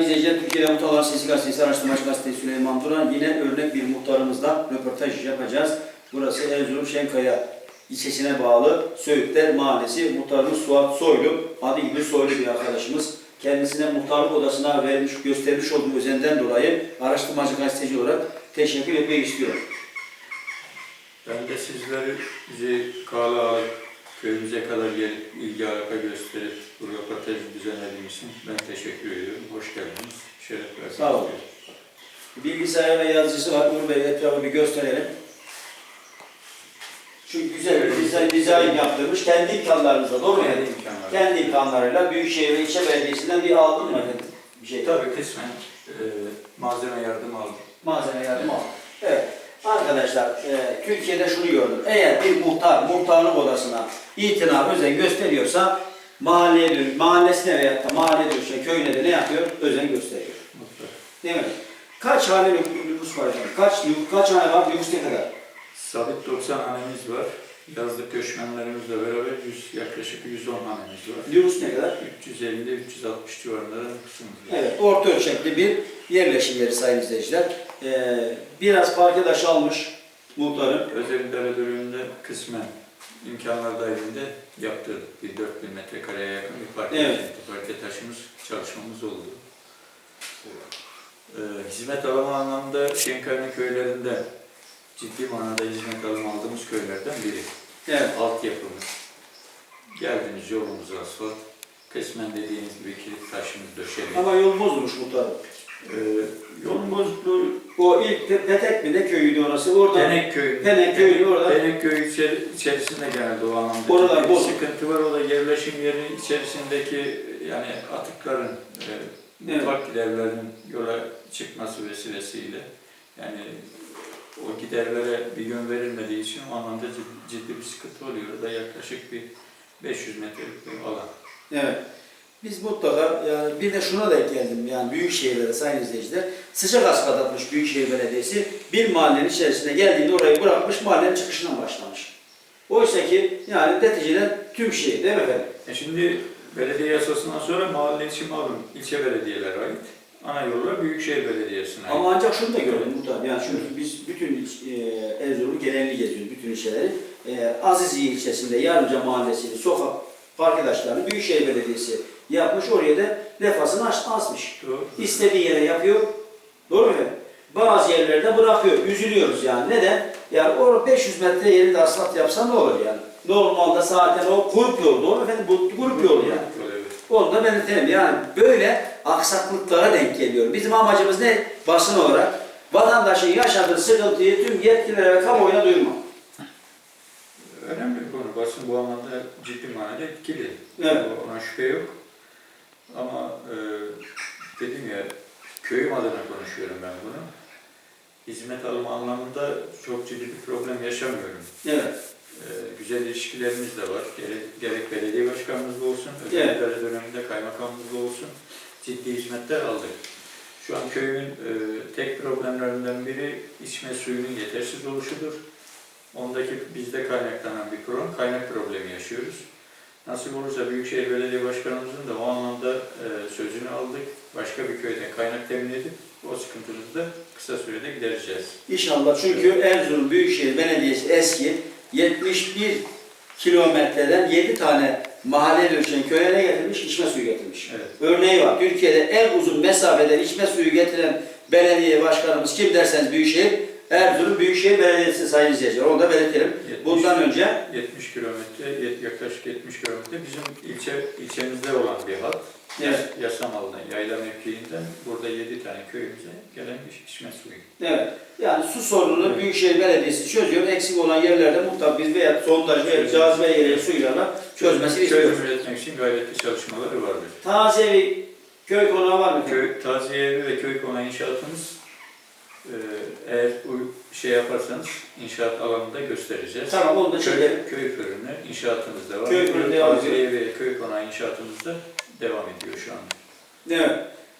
İzleyiciler Türkiye'de Muhtarlar Sesi Gazetesi Araştırmacı Gazetesi Süleyman Duran yine örnek bir muhtarımızla röportaj yapacağız. Burası Erzurum Şenkaya ilçesine bağlı Söğütler Mahallesi. Muhtarımız Suat Soylu, adı gibi Soylu bir arkadaşımız. Kendisine muhtarlık odasına vermiş, göstermiş olduğu özenden dolayı araştırmacı gazeteci olarak teşekkür etmek istiyorum. Ben de sizleri bizi kale alıp köyümüze kadar gelip ilgi alaka gösterip bu röportajı düzenlediğiniz için ben teşekkür ediyorum. Hoş geldiniz. Şeref verdiniz. Sağ olun. Bilgisayar ve yazıcısı var. Uğur Bey etrafı bir gösterelim. Şu güzel bir dizayn, dizayn yaptırmış. Kendi imkanlarınızla doğru mu? Kendi Yani? Kendi imkanlarıyla Büyükşehir ve ilçe belediyesinden bir aldın mı efendim? Bir şey. Tabii kısmen e, malzeme yardım aldım. Malzeme yardım al. Evet. Arkadaşlar, e, Türkiye'de şunu gördüm. Eğer bir muhtar, muhtarlık odasına itina, özen gösteriyorsa mahalleye mahallesine veya da mahalleye dönüşe, köyüne de ne yapıyor? Özen gösteriyor. Değil mi? Kaç hane nüfus var efendim? Kaç, kaç hane var? Nüfus ne kadar? Sabit 90 hanemiz var. Yazlık göçmenlerimizle beraber 100, yaklaşık 110 hanemiz var. Nüfus ne kadar? 350 ile 360 civarında da nüfusumuz var. Evet, orta ölçekli bir yerleşim yeri sayın izleyiciler. Ee, biraz parke almış muhtarın. Özel idare bölümünde kısmen imkanlar dahilinde yaptırdık. Bir 4000 metrekareye yakın bir parke, Evet. parke taşımız, çalışmamız oldu. Ee, hizmet alımı anlamda Şenkaya'nın köylerinde ciddi manada hizmet alımı aldığımız köylerden biri. Evet. Altyapımız, geldiğimiz yolumuz asfalt, kısmen dediğiniz gibi kilit taşımız döşeli. Ama yol bozulmuş muhtarım. Ee, yolun bozukluğu O ilk Pe- Petek mi ne köyüydü orası? Orada Denek köyü. Penek köyü orada. Denek köyü içeri- içerisinde genelde o anlamda. Oralar bir bozuk. sıkıntı var. O da yerleşim yeri içerisindeki yani atıkların, e, Evet. mutfak giderlerinin yola çıkması vesilesiyle yani o giderlere bir yön verilmediği için o anlamda ciddi, ciddi bir sıkıntı oluyor. O da yaklaşık bir 500 metrelik bir alan. Evet. Biz mutlaka yani bir de şuna da geldim yani büyük şehirlere sayın izleyiciler sıcak asfalt atmış Büyükşehir Belediyesi bir mahallenin içerisine geldiğinde orayı bırakmış mahallenin çıkışından başlamış. Oysa ki yani neticede tüm şehir değil mi efendim? E şimdi belediye yasasından sonra mahalle içi malum ilçe belediyelere ait. Ana yollar Büyükşehir Belediyesi'ne ait. Ama ancak şunu da gördüm muhtar. Yani çünkü biz bütün e, Erzurum'u genelli geziyoruz, bütün ilçeleri. E, Aziziye ilçesinde Yarımca Mahallesi'ni, sokak parkedaşlarını Büyükşehir Belediyesi yapmış. Oraya da lefasını asmış. Doğru. İstediği yere yapıyor. Doğru mu? Bazı yerlerde bırakıyor. Üzülüyoruz yani. Neden? Yani orada 500 metre yeri de asfalt yapsa ne olur yani? Normalde zaten o grup yolu. Doğru mu efendim? Bu grup yolu yani. Onu da belirtelim. Yani böyle aksaklıklara denk geliyor. Bizim amacımız ne? Basın olarak vatandaşın yaşadığı sıkıntıyı tüm yetkililere ve kamuoyuna duyurmak. Önemli bir konu. Basın bu anlamda ciddi manada etkili. Evet. Ona şüphe yok. Ama e, dedim ya, köyüm adına konuşuyorum ben bunu. Hizmet alımı anlamında çok ciddi bir problem yaşamıyorum. Evet. E, güzel ilişkilerimiz de var. Gerek, gerek belediye başkanımızla olsun, özel Evet. döneminde kaymakamımızla olsun ciddi hizmetler aldık. Şu an köyün e, tek problemlerinden biri içme suyunun yetersiz oluşudur. Ondaki bizde kaynaklanan bir problem, kaynak problemi yaşıyoruz. Nasip olursa Büyükşehir Belediye Başkanımızın da o anlamda e, sözünü aldık. Başka bir köyden kaynak temin edip o sıkıntımızı da kısa sürede gidereceğiz. İnşallah çünkü Erzurum Büyükşehir Belediyesi eski 71 kilometreden 7 tane mahalle dönüşen köye ne getirmiş? İçme suyu getirmiş. Evet. Örneği var. Türkiye'de en uzun mesafeden içme suyu getiren belediye başkanımız kim derseniz Büyükşehir, Erzurum Büyükşehir Belediyesi sayın izleyiciler. Onu da belirtelim. 70 Bundan önce 70 kilometre, yaklaşık 70 kilometre bizim ilçe ilçemizde olan bir hat. Evet. Yasamal'dan, Yayla mevkiinden burada 7 tane köyümüze gelen bir içme suyu. Evet. Yani su sorununu Evet. Büyükşehir Belediyesi çözüyor. Eksik olan yerlerde mutlaka biz veya sondaj veya cazibe yeri suyla çözmesini istiyoruz. Çözüm üretmek için gayretli çalışmaları vardır. Taze bir köy konağı var mı? Köy, taziye evi ve köy konağı inşaatımız eğer bu şey yaparsanız inşaat alanında göstereceğiz. Tamam onu da Köy, çekelim. köy fırını inşaatımız da var. Köy fırını devam Taziye evi ve köy konağı inşaatımız da devam ediyor şu an. Evet.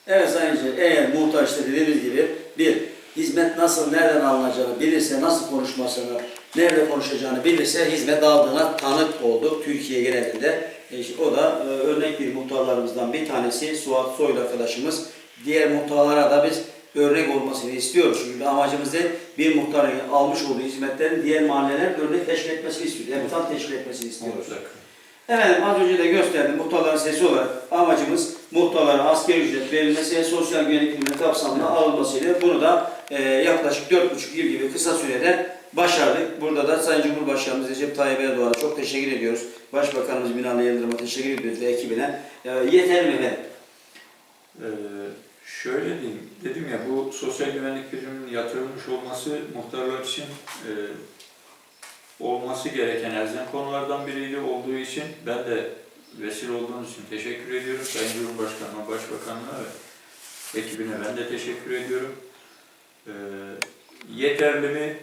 Evet Sayın Cem, eğer muhtar işte dediğimiz gibi bir hizmet nasıl, nereden alınacağını bilirse, nasıl konuşmasını, nerede konuşacağını bilirse hizmet aldığına tanık olduk Türkiye genelinde. E işte o da e, örnek bir muhtarlarımızdan bir tanesi Suat Soylu arkadaşımız diğer muhtarlara da biz örnek olmasını istiyoruz. Çünkü amacımız da bir muhtarın almış olduğu hizmetlerin diğer mahalleler örnek teşkil etmesini istiyoruz. Emsal teşkil etmesini istiyoruz. Mutlaka. Efendim az önce de gösterdim muhtarların sesi olarak amacımız muhtarlara asgari ücret verilmesi ve sosyal güvenlik priminin kapsamına alınmasıydı. Bunu da e, yaklaşık 4,5 yıl gibi kısa sürede başardık. Burada da Sayın Cumhurbaşkanımız Recep Tayyip Erdoğan'a çok teşekkür ediyoruz. Başbakanımız Binali Yıldırım'a teşekkür ediyoruz ve ekibine. E, yeter mi efendim? Ee, şöyle diyeyim, dedim ya bu sosyal güvenlik priminin yatırılmış olması muhtarlar için e, olması gereken elzem konulardan biriydi olduğu için ben de vesile olduğunuz için teşekkür ediyorum. Sayın Cumhurbaşkanıma, Başbakanıma ve ekibine ben de teşekkür ediyorum. Ee, yeterli mi?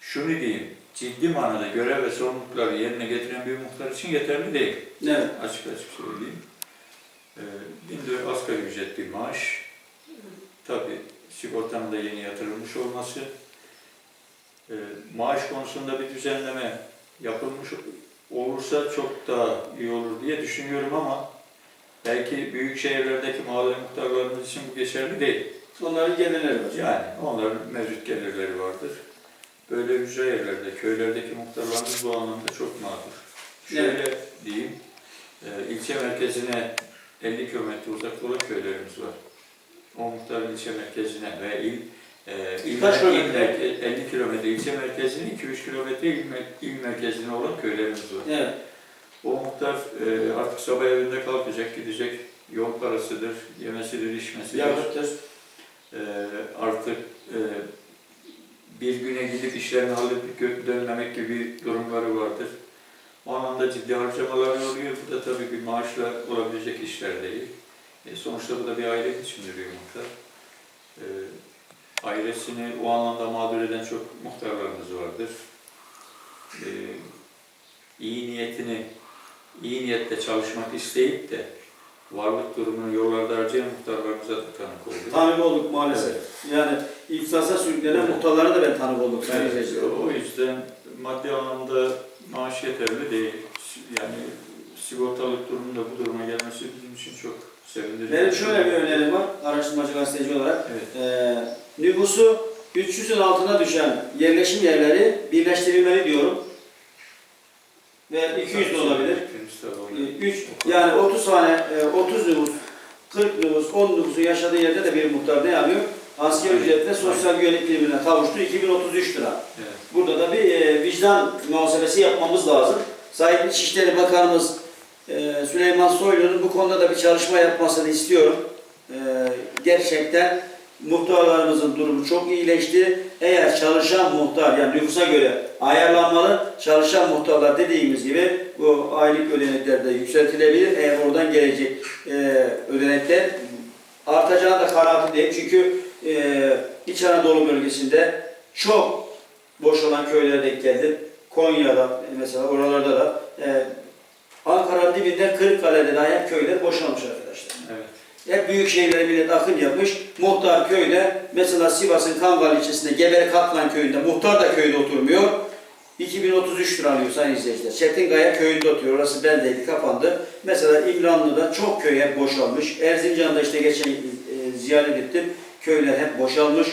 Şunu diyeyim, ciddi manada görev ve sorumlulukları yerine getiren bir muhtar için yeterli değil. Evet. Açık açık söyleyeyim. Ee, bin lira asgari ücret bir maaş. Tabii sigortanın da yeni yatırılmış olması. Ee, maaş konusunda bir düzenleme yapılmış olursa çok daha iyi olur diye düşünüyorum ama belki büyük şehirlerdeki mahalle muhtarlarımız için bu geçerli değil. Onların gelirleri var. Yani onların mevcut gelirleri vardır. Böyle ücra yerlerde, köylerdeki muhtarlarımız bu anlamda çok mağdur. Şöyle diyeyim, e, ilçe merkezine 50 kilometre uzakta olan köylerimiz var. O muhtarın ilçe merkezine ve il, e, il, Kaç il kilometre? merke- 50 kilometre ilçe merkezine 2-3 kilometre il, il merkezine olan köylerimiz var. Evet. O muhtar e, artık sabah evinde kalkacak, gidecek, yol parasıdır, yemesidir, içmesidir. Yakıttır. Ee, artık e, bir güne gidip işlerini halledip dönmemek gibi durumları vardır. O anlamda ciddi harcamalar oluyor. Bu da tabii bir maaşla olabilecek işler değil. E, sonuçta bu da bir aile geçindiriyor muhtar. E, ailesini o anlamda mağdur eden çok muhtarlarımız vardır. E, iyi niyetini, iyi niyetle çalışmak isteyip de varlık durumunu yollarda harcayan muhtarlarımıza da tanık olduk. Tanık olduk maalesef. Yani iflasa sürüklenen Evet. muhtarlara da ben tanık oldum. Evet, o yüzden maddi anlamda maaş yeterli değil. Yani sigortalık durumunda bu duruma gelmesi bizim için çok sevindirici. Benim şöyle bir önerim var araştırmacı gazeteci olarak. Evet, Ee, nüfusu 300'ün altına düşen yerleşim yerleri birleştirilmeli diyorum. Ve 200 de olabilir. Hepimiz tabii öyle. 3 yani 30 tane e, 30 nüfus 40 nüfus 10 nüfusun yaşadığı yerde de bir muhtar ne yapıyor? Asgari ücretle sosyal güvenlik primine kavuştu 2033 lira. Evet, Burada da bir e, vicdan muhasebesi yapmamız lazım. Sayın İçişleri Bakanımız e, Süleyman Soylu'nun bu konuda da bir çalışma yapmasını istiyorum. E, gerçekten muhtarlarımızın durumu çok iyileşti. Eğer çalışan muhtar yani nüfusa göre ayarlanmalı çalışan muhtarlar dediğimiz gibi bu aylık ödenekler de yükseltilebilir. Eğer oradan gelecek e, ödenekler artacağını da kanaatindeyim. Çünkü e, İç Anadolu bölgesinde çok boş olan köylere denk geldim. Konya'da mesela oralarda da e, Ankara'nın dibinde Kırıkkale'de dahi hep köyler boşalmış arkadaşlar. evet. Hep büyük şehirlere millet akın yapmış. Muhtar köyde mesela Sivas'ın Kangal ilçesinde Gebere Katlan köyünde muhtar da köyde oturmuyor. 2033 lira alıyor sayın izleyiciler. Çetinkaya köyünde oturuyor. Orası beldeydi, kapandı. Mesela İmranlı'da çok köy hep boşalmış. Erzincan'da işte geçen e, ziyaret ettim. Köyler hep boşalmış.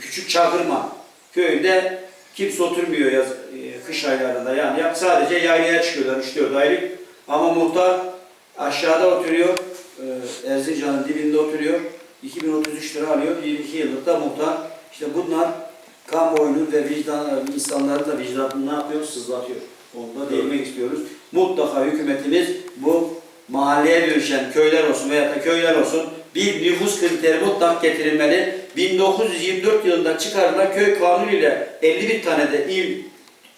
Küçük Çakırma köyünde kimse oturmuyor yaz, e, kış aylarında. Yani ya- sadece yaylaya çıkıyorlar 3-4 aylık. Ama muhtar aşağıda oturuyor. e, Erzincan'ın dibinde oturuyor. 2033 lira alıyor. 22 yıllık da muhtar. İşte bunlar kamuoyunun ve vicdan, insanların da vicdanını ne yapıyor? Sızlatıyor. Onu da değinmek istiyoruz. Mutlaka hükümetimiz bu mahalleye dönüşen köyler olsun veya da köyler olsun bir nüfus kriteri mutlak getirilmeli. 1924 yılında çıkarılan köy kanunu ile 51 tane de il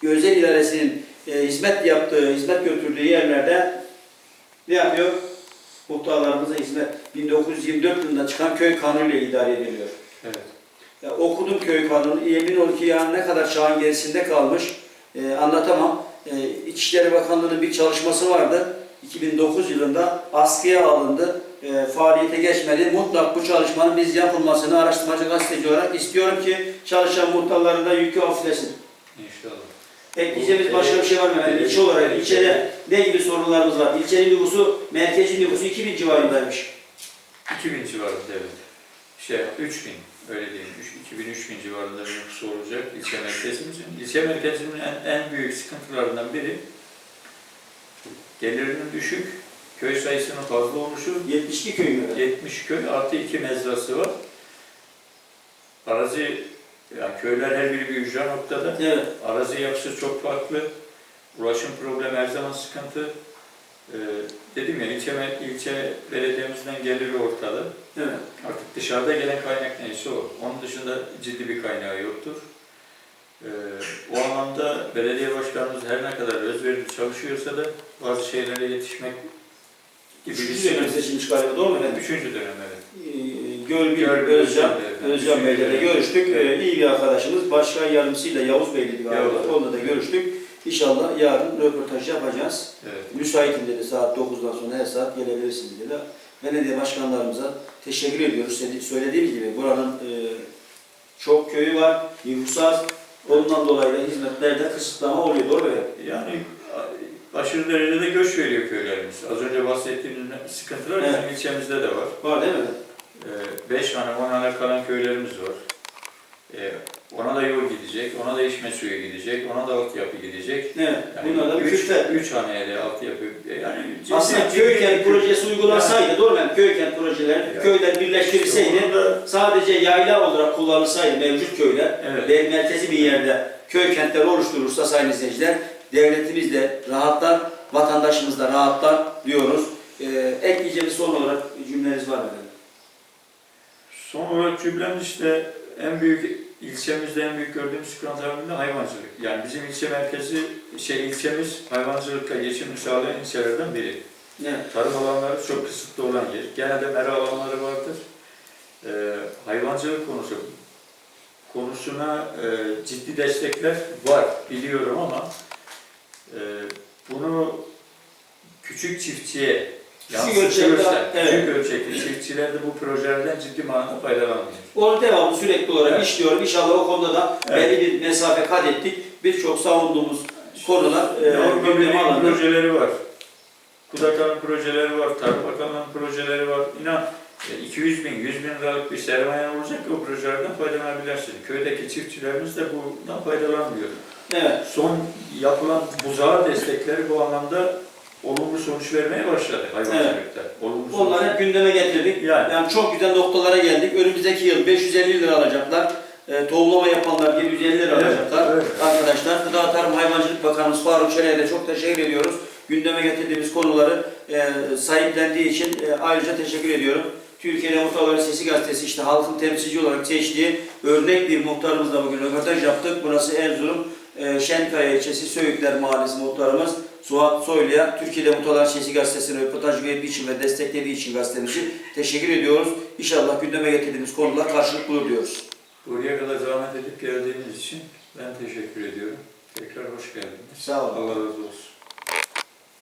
özel idaresinin e, hizmet yaptığı, hizmet götürdüğü yerlerde ne yapıyor? Muhtarlarımıza hizmet 1924 yılında çıkan köy kanunu ile idare ediliyor. evet. Ya okudum köy kanunu. Emin ol ki yani ne kadar çağın gerisinde kalmış e, anlatamam. E, İçişleri Bakanlığı'nın bir çalışması vardı. 2009 yılında askıya alındı. E, faaliyete geçmedi. Mutlak bu çalışmanın biz yapılmasını araştırmacı gazeteci olarak istiyorum ki çalışan muhtarların da yükü hafiflesin. İnşallah. Ekleyeceğimiz başka bir şey var mı? Yani ilçe olarak ilçede ne gibi sorunlarımız var? İlçenin nüfusu, merkezi nüfusu 2000 civarındaymış. 2000 civarında evet. işte 3000 öyle diyeyim 2000-3000 civarında bir nüfusu olacak ilçe merkezimizin. İlçe merkezinin en, en büyük sıkıntılarından biri gelirinin düşük, köy sayısının fazla oluşu, 72 köy mü? 70 köy artı 2 mezrası var. Arazi, yani köyler her biri bir ücra noktada. Evet. Arazi yapısı çok farklı. Ulaşım problemi her zaman sıkıntı. Ee, dedim ya ilçe, ilçe belediyemizden geliri ortada. Evet. Artık dışarıda gelen kaynak neyse o. Onun dışında ciddi bir kaynağı yoktur. Ee, o anlamda belediye başkanımız her ne kadar özverili çalışıyorsa da bazı şeylere yetişmek gibi bir Üçüncü dönem sıkıntı. seçilmiş galiba doğru mu efendim? Üçüncü dönem evet. Ee, Gölgül Gölgül Özcan, Özcan Bey'le de Bey'le. görüştük. Ee, iyi bir arkadaşımız. Başkan yardımcısıyla Yavuz Bey'liydi galiba. Yavuz. Onunla da görüştük. İnşallah yarın röportaj yapacağız. evet. Müsaitim dedi saat 9'dan sonra her saat gelebilirsiniz dedi. Belediye başkanlarımıza teşekkür ediyoruz. Söylediğim gibi buranın e, çok köyü var, nüfusu az. Ondan dolayı da hizmetlerde kısıtlama oluyor. Doğru mu? Yani aşırı derecede göç veriyor köylerimiz. Az önce bahsettiğimiz sıkıntılar bizim Evet. ilçemizde de var. Var değil mi? Ee, beş tane, on tane kalan köylerimiz var. Ee, ona da yol gidecek, ona da içme suyu gidecek, ona da altyapı gidecek. Evet. Yani da bir üç, kültür. üç haneye de altyapı. Yani ciddi- Aslında ciddi köy bir- kent projesi uygulansaydı, doğru mu? Yani köy kent projeleri, Evet. köyler birleştirilseydi, da- sadece yayla olarak kullanılsaydı mevcut köyler, Evet. ve merkezi bir yerde köy kentleri oluşturursa sayın izleyiciler, devletimiz de rahatlar, vatandaşımız da rahatlar diyoruz. Ee, ekleyeceğimiz son olarak cümleniz var mı? Son olarak cümlem işte en büyük ilçemizde en büyük gördüğümüz sıkıntılardan biri hayvancılık. Yani bizim ilçe merkezi, şey ilçemiz hayvancılıkla geçimini sağlayan ilçelerden biri. Evet. Tarım alanları çok kısıtlı olan yer. Genelde mera alanları vardır. Ee, hayvancılık konusu konusuna e, ciddi destekler var biliyorum ama e, bunu küçük çiftçiye Küçük ölçekte, evet. küçük ölçekli çiftçiler de bu projelerden ciddi manada faydalanmıyor. Onu devamlı sürekli olarak Evet. işliyorum. İnşallah o konuda da Evet. belli bir mesafe kat ettik. Birçok savunduğumuz konular e, gündeme alındı. projeleri var. Kudakan'ın projeleri var, Tarım Bakanlığı'nın projeleri var. İnan e, 200 bin, 100 bin liralık bir sermaye olacak ki o projelerden faydalanabilirsin. Köydeki çiftçilerimiz de bundan faydalanmıyor. Evet. Son yapılan buzağa destekleri bu anlamda olumlu sonuç vermeye başladı hayvancılıkta. Olumlu sonuç. Onları hep gündeme getirdik. Yani. Yani çok güzel noktalara geldik. Önümüzdeki yıl 550 lira alacaklar. E, tohumlama yapanlar 750 lira Evet, alacaklar. evet. Arkadaşlar Gıda Tarım Hayvancılık Bakanımız Faruk Çelik'e de çok teşekkür ediyoruz. Gündeme getirdiğimiz konuları e, sahiplendiği için e, ayrıca teşekkür ediyorum. Türkiye'de Muhtarların Sesi Gazetesi işte halkın temsilci olarak seçtiği örnek bir muhtarımızla bugün röportaj yaptık. Burası Erzurum e, Şenkaya ilçesi Söğütler Mahallesi muhtarımız Suat Soylu'ya Türkiye'de Muhtarların Sesi Gazetesi'ne röportaj verdiği için ve desteklediği için gazetemizi teşekkür ediyoruz. İnşallah gündeme getirdiğimiz konular karşılık bulur diyoruz. Buraya kadar zahmet edip geldiğiniz için ben teşekkür ediyorum. Tekrar hoş geldiniz. Sağ olun. Allah razı olsun.